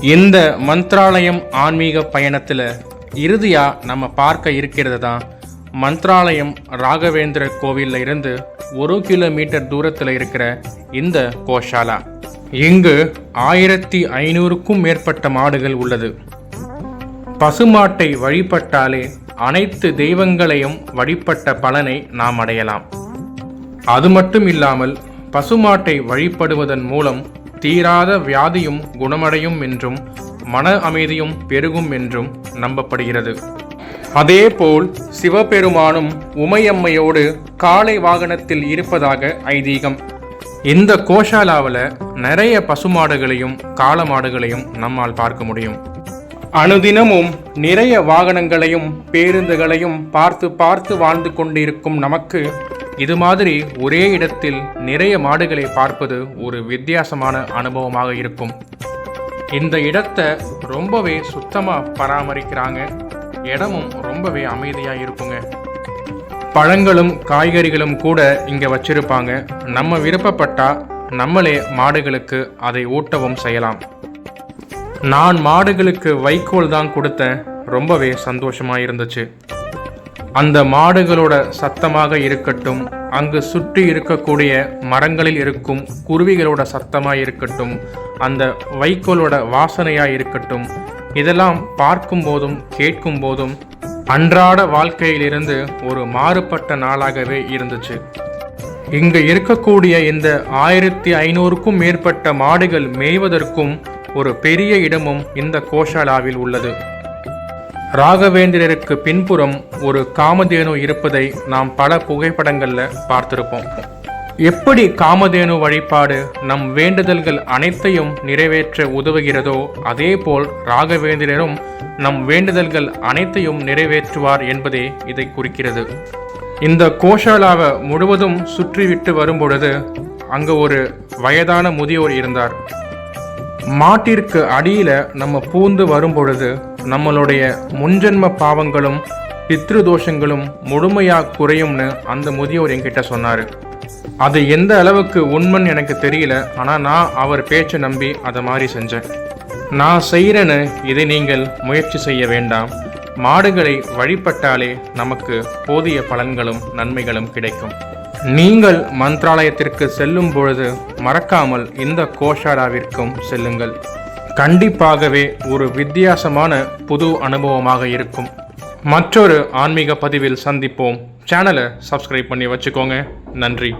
இந்த மந்த்ராலயம் ஆன்மீக பயணத்தில் இறுதியாக நம்ம பார்க்க இருக்கிறது தான் மந்த்ராலயம் ராகவேந்திர கோவிலில் இருந்து ஒரு கிலோமீட்டர் தூரத்தில் இருக்கிற இந்த கோஷாலா. இங்கு ஆயிரத்தி ஐநூறுக்கும் மேற்பட்ட மாடுகள் உள்ளது. பசுமாட்டை வழிபட்டாலே அனைத்து தெய்வங்களையும் வழிபட்ட பலனை நாம் அடையலாம். அது மட்டும் இல்லாமல் பசுமாட்டை வழிபடுவதன் மூலம் தீராத வியாதியும் குணமடையும் என்றும் மன அமைதியும் பெருகும் என்றும் நம்பப்படுகிறது. அதேபோல் சிவபெருமானும் உமையம்மையோடு காளை வாகனத்தில் இருப்பதாக ஐதீகம். இந்த கோஷாலாவில் நிறைய பசுமாடுகளையும் காளமாடுகளையும் நம்மால் பார்க்க முடியும். அனுதினமும் நிறைய வாகனங்களையும் பேருந்துகளையும் பார்த்து பார்த்து வாழ்ந்து கொண்டிருக்கும் நமக்கு இது மாதிரி ஒரே இடத்தில் நிறைய மாடுகளை பார்ப்பது ஒரு வித்தியாசமான அனுபவமாக இருக்கும். இந்த இடத்தை ரொம்பவே சுத்தமாக பராமரிக்கிறாங்க. இடமும் ரொம்பவே அமைதியாக இருக்குங்க. பழங்களும் காய்கறிகளும் கூட இங்கே வச்சிருப்பாங்க. நம்ம விருப்பப்பட்டா நம்மளே மாடுகளுக்கு அதை ஊட்டவும் செய்யலாம். நான் மாடுகளுக்கு வைக்கோல் தான் கொடுத்தேன். ரொம்பவே சந்தோஷமாக இருந்துச்சு. அந்த மாடுகளோட சத்தமாக இருக்கட்டும் அங்கு சுற்றி இருக்கக்கூடிய மரங்களில் இருக்கும் குருவிகளோட சத்தமாக இருக்கட்டும் அந்த வைக்கோலோட வாசனையாக இருக்கட்டும் இதெல்லாம் பார்க்கும் போதும் கேட்கும் போதும் அன்றாட வாழ்க்கையிலிருந்து ஒரு மாறுபட்ட நாளாகவே இருந்துச்சு. இங்கு இருக்கக்கூடிய இந்த ஆயிரத்தி ஐநூறுக்கும் மேற்பட்ட மாடுகள் மேய்வதற்கும் ஒரு பெரிய இடமும் இந்த கோஷாலாவில் உள்ளது. ராகவேந்திரருக்கு பின்புறம் ஒரு காமதேனு இருப்பதை நாம் பல புகைப்படங்களில் பார்த்திருப்போம். எப்படி காமதேனு வழிபாடு நம் வேண்டுதல்கள் அனைத்தையும் நிறைவேற்ற உதவுகிறதோ அதேபோல் ராகவேந்திரரும் நம் வேண்டுதல்கள் அனைத்தையும் நிறைவேற்றுவார் என்பதே இதை குறிக்கிறது. இந்த கோஷாலாவை முழுவதும் சுற்றிவிட்டு வரும்பொழுது அங்கு ஒரு வயதான முதியோர் இருந்தார். மாட்டிற்கு அடியில் நம்ம பூந்து வரும்பொழுது நம்மளுடைய முன்ஜென்ம பாவங்களும் பித்ரு தோஷங்களும் முழுமையாக குறையும்னு அந்த முதியோர் என்கிட்ட சொன்னார். அது எந்த அளவுக்கு உண்மைன்னு எனக்கு தெரியல ஆனால் நான் அவர் பேச்சை நம்பி அதை மாதிரி செஞ்சேன். நான் செய்கிறேன்னு இதை நீங்கள் முயற்சி செய்ய வேண்டாம். மாடுகளை வழிபட்டாலே நமக்கு போதிய பலன்களும் நன்மைகளும் கிடைக்கும். நீங்கள் மந்த்ராலயத்திற்கு செல்லும் பொழுது மறக்காமல் இந்த கோஷாடாவிற்கும் செல்லுங்கள். கண்டிப்பாகவே ஒரு வித்தியாசமான புது அனுபவமாக இருக்கும். மற்றொரு ஆன்மீக பதிவில் சந்திப்போம். சேனலை சப்ஸ்கிரைப் பண்ணி வச்சுக்கோங்க. நன்றி.